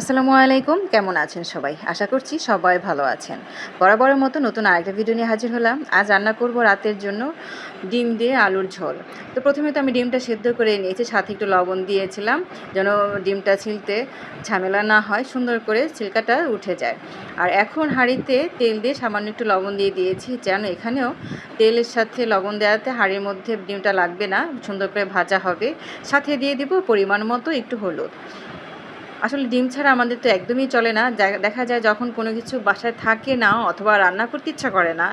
আসসালামু আলাইকুম। কেমন আছেন সবাই? আশা করছি সবাই ভালো আছেন। বরাবরের মতো নতুন আরেকটা ভিডিও নিয়ে হাজির হলাম। আজ রান্না করব রাতের জন্য ডিম দিয়ে আলুর ঝোল। তো প্রথমে তো আমি ডিমটা সেদ্ধ করে নিয়েছি, সাথে একটু লবণ দিয়েছিলাম যেন ডিমটা ছিলতে ঝামেলা না হয়, সুন্দর করে ছিলকাটা উঠে যায়। আর এখন হাঁড়িতে তেল দিয়ে সামান্য একটু লবণ দিয়ে দিয়েছি যেন এখানেও তেলের সাথে লবণ দেওয়াতে হাঁড়ির মধ্যে ডিমটা লাগবে না, সুন্দর করে ভাজা হবে। সাথে দিয়ে দিব পরিমাণ মতো একটু হলুদ। আসলে ডিম ছাড়া আমাদের তো একদমই চলে না। দেখা যায় যখন কোনো কিছু বাসায় থাকে না অথবা রান্না করতে ইচ্ছা করে না,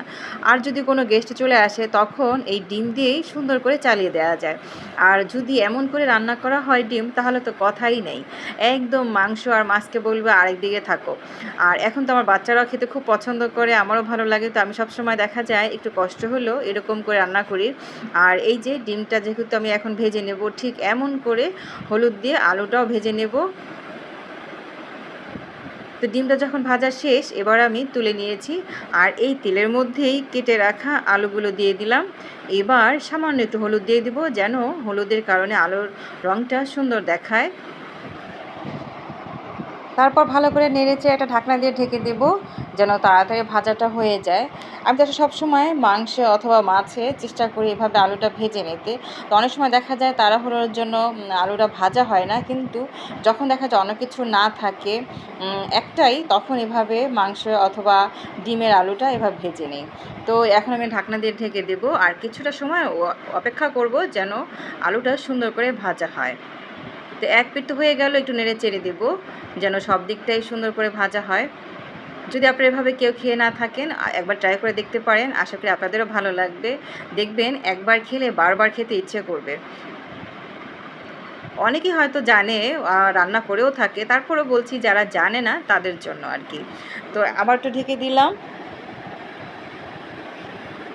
আর যদি কোনো গেস্ট চলে আসে তখন এই ডিম দিয়েই সুন্দর করে চালিয়ে দেওয়া যায়। আর যদি এমন করে রান্না করা হয় ডিম, তাহলে তো কথাই নেই। একদম মাংস আর মাছকে বলবে আরেক দিকে থাকো। আর এখন তো আমার বাচ্চারাও খেতে খুব পছন্দ করে, আমারও ভালো লাগে, তো আমি সবসময় দেখা যায় একটু কষ্ট হলেও এরকম করে রান্না করি। আর এই যে ডিমটা যেহেতু আমি এখন ভেজে নেব, ঠিক এমন করে হলুদ দিয়ে আলুটাও ভেজে নেব। তো ডিমটা যখন ভাজা শেষ, এবার আমি তুলে নিয়েছি আর এই তেলের মধ্যেই কেটে রাখা আলুগুলো দিয়ে দিলাম। এবার সামান্য একটু হলুদ দিয়ে দিব যেন হলুদের কারণে আলুর রঙটা সুন্দর দেখায়। তারপর ভালো করে নেড়েচে একটা ঢাকনা দিয়ে ঢেকে দেব, যেন তাড়াতাড়ি ভাজাটা হয়ে যায়। আমি তো সবসময় মাংস অথবা মাছে চেষ্টা করি এভাবে আলুটা ভেজে নিতে। তো অনেক সময় দেখা যায় তাড়াহুড়োর জন্য আলুটা ভাজা হয় না, কিন্তু যখন দেখা যায় অনেক কিছু না থাকে একটাই, তখন এভাবে মাংস অথবা ডিমের আলুটা এভাবে ভেজে নিই। তো এখন আমি ঢাকনা দিয়ে ঢেকে দেবো, আর কিছুটা সময় অপেক্ষা করব যেন আলুটা সুন্দর করে ভাজা হয়। তো এক পিঠ হয়ে গেল, একটু নেড়ে চেড়ে দেবো, যেন সব দিকটাই সুন্দর করে ভাজা হয়। যদি আপনারা এভাবে কেউ খেয়ে না থাকেন একবার ট্রাই করে দেখতে পারেন, আশা করি আপনাদেরও ভালো লাগবে। দেখবেন একবার খেলে বারবার খেতে ইচ্ছে করবে। অনেকেই হয়তো জানে রান্না করেও থাকে, তারপরেও বলছি যারা জানে না, তাদের জন্য আর কি। তো আবার তো ঢেকে দিলাম।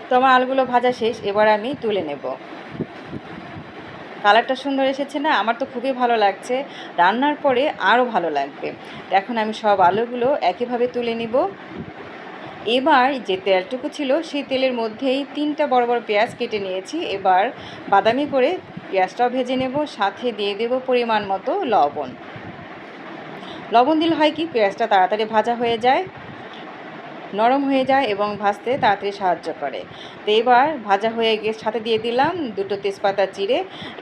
তো আমার আলুগুলো ভাজা শেষ, এবার আমি তুলে নেব। কালারটা সুন্দর এসেছে না, আমার তো খুবই ভালো লাগছে। রান্নার পরে আরও ভালো লাগবে। এখন আমি সব আলুগুলো একইভাবে তুলে নিব। এবার যে তেলটুকু ছিল, সেই তেলের মধ্যেই তিনটা বড় বড় পেঁয়াজ কেটে নিয়েছি। এবার বাদামি করে পেঁয়াজটাও ভেজে নেব, সাথে দিয়ে দেব পরিমাণ মতো লবণ। লবণ দিলে হয় কি, পেঁয়াজটা তাড়াতাড়ি ভাজা হয়ে যায়। নরম হয়ে যায় এবং ভাজতে তাড়াতাড়ি সাহায্য করে। তো এবার ভাজা হয়ে গিয়ে সাথে দিয়ে দিলাম দুটো তেজপাতা চিড়ে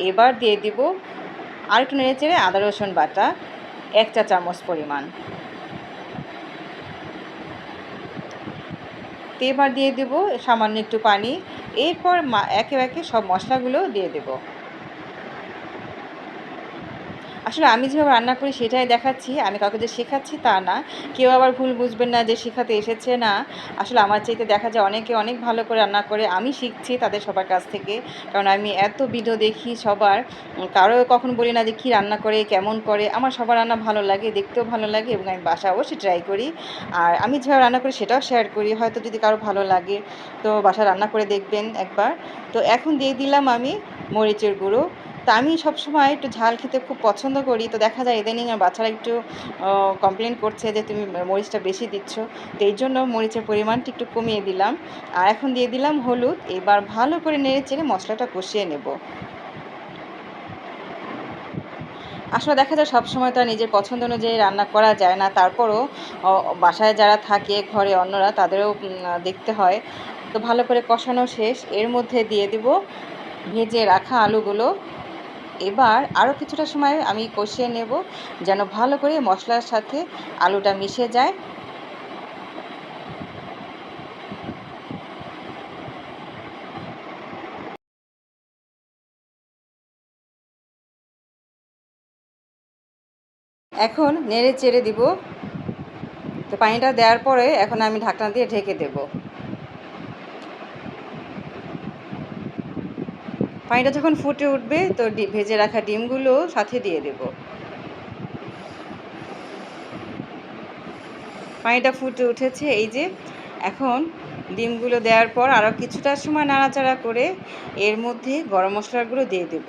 এবার দিয়ে দিব আর একটু নেড়ে চেড়ে আদা, রসুন বাটা, এক চা চামচ পরিমাণ। তো এবার দিয়ে দেব সামান্য একটু পানি। এরপর একে একে সব মশলাগুলো দিয়ে দেব। আসলে আমি যেভাবে রান্না করি সেটাই দেখাচ্ছি, আমি কাউকে যে শেখাচ্ছি তা না। কেউ আবার ভুল বুঝবেন না যে শেখাতে এসেছে না। আসলে আমার চাইতে দেখা যায় অনেকে অনেক ভালো করে রান্না করে, আমি শিখছি তাদের সবার কাছ থেকে। কারণ আমি এত ভিডিও দেখি সবার, কারও কখন বলি না যে কী রান্না করে, কেমন করে। আমার সবার রান্না ভালো লাগে, দেখতেও ভালো লাগে এবং আমি বাসা অবশ্যই ট্রাই করি। আর আমি যেভাবে রান্না করি সেটাও শেয়ার করি, হয়তো যদি কারও ভালো লাগে। তো বাসা রান্না করে দেখবেন একবার। তো এখন দিয়ে দিলাম আমি মরিচের গুঁড়ো। তো আমি সবসময় একটু ঝাল খেতে খুব পছন্দ করি। তো দেখা যায় ইদানিং আমার বাচ্চারা একটু কমপ্লেন করছে যে, তুমি মরিচটা বেশি দিচ্ছ। তো এই জন্য মরিচের পরিমাণটা একটু কমিয়ে দিলাম। আর এখন দিয়ে দিলাম হলুদ। এবার ভালো করে নেড়ে চেড়ে মশলাটা কষিয়ে নেব। আসলে দেখা যায় সবসময় তো আর নিজের পছন্দ অনুযায়ী রান্না করা যায় না। তারপরও বাসায় যারা থাকে, ঘরে অন্যরা, তাদেরও দেখতে হয়। তো ভালো করে কষানো শেষ। এর মধ্যে দিয়ে দিব ভেজে রাখা আলুগুলো। এবার আরও কিছুটা সময় আমি কষিয়ে নেব যেন ভালো করে মশলার সাথে আলুটা মিশে যায়। এখন নেড়ে চেড়ে দিব। তো পানিটা দেওয়ার পরে এখন আমি ঢাকনা দিয়ে ঢেকে দেব। পানিটা যখন ফুটে উঠবে, তো ভেজে রাখা ডিমগুলো সাথে দিয়ে দেব। পানিটা ফুটে উঠেছে, এই যে। এখন ডিমগুলো দেওয়ার পর আরও কিছুটা সময় নাড়াচাড়া করে এর মধ্যে গরম মশলাগুলো দিয়ে দেব।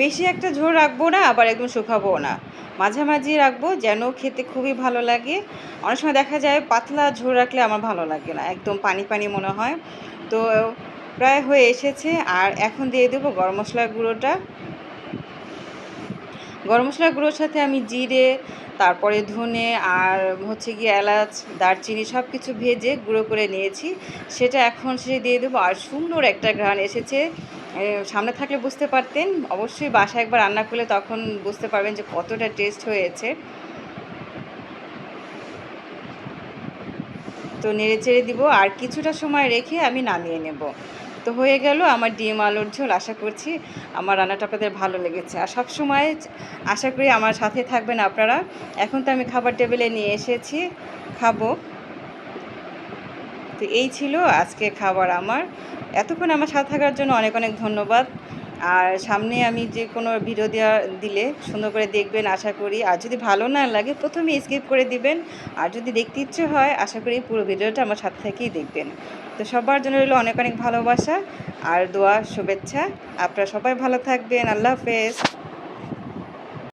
বেশি একটা ঝোল রাখব না, আবার একদম শুকাবো না। মাঝামাঝি রাখব যেন খেতে খুবই ভালো লাগে। অনেক সময় দেখা যায় পাতলা ঝোল রাখলে আমার ভালো লাগে না, একদম পানি পানি মনে হয়। তো প্রায় হয়ে এসেছে আর এখন দিয়ে দেবো গরম মশলার গুঁড়োটা। গরম মশলার গুঁড়োর সাথে আমি জিরে, তারপরে ধনে আর হচ্ছে গিয়ে এলাচ, দারচিনি সব কিছু ভেজে গুঁড়ো করে নিয়েছি। সেটা এখন সে দিয়ে দেবো আর সুন্দর একটা ঘ্রাণ এসেছে। সামনে থাকলে বুঝতে পারতেন। অবশ্যই বাসায় একবার রান্না করলে তখন বুঝতে পারবেন যে কতটা টেস্ট হয়েছে। তো নেড়ে চেড়ে দিব। আর কিছুটা সময় রেখে আমি নামিয়ে নেব। তো হয়ে গেল আমার ডিম আলুর ঝোল। আশা করছি আমার রান্নাটা আপনাদের ভালো লেগেছে। আর সব সময় আশা করি আমার সাথে থাকবেন আপনারা। এখন তো আমি খাবার টেবিলে নিয়ে এসেছি। খাব। তো এই ছিল আজকে খাবার আমার। এতক্ষণ আমার সাথে থাকার জন্য অনেক অনেক ধন্যবাদ। আর সামনে আমি যে কোনো ভিডিও দেওয়া দিলে সুন্দর করে দেখবেন, আশা করি। আর যদি ভালো না লাগে, প্রথমে স্কিপ করে দিবেন। আর যদি দেখতে ইচ্ছে হয়, আশা করি পুরো ভিডিওটা আমার সাথে থেকেই দেখবেন। তো সবার জন্য রইল অনেক অনেক ভালোবাসা আর দোয়া, শুভেচ্ছা। আপনারা সবাই ভালো থাকবেন। আল্লাহ হাফেজ।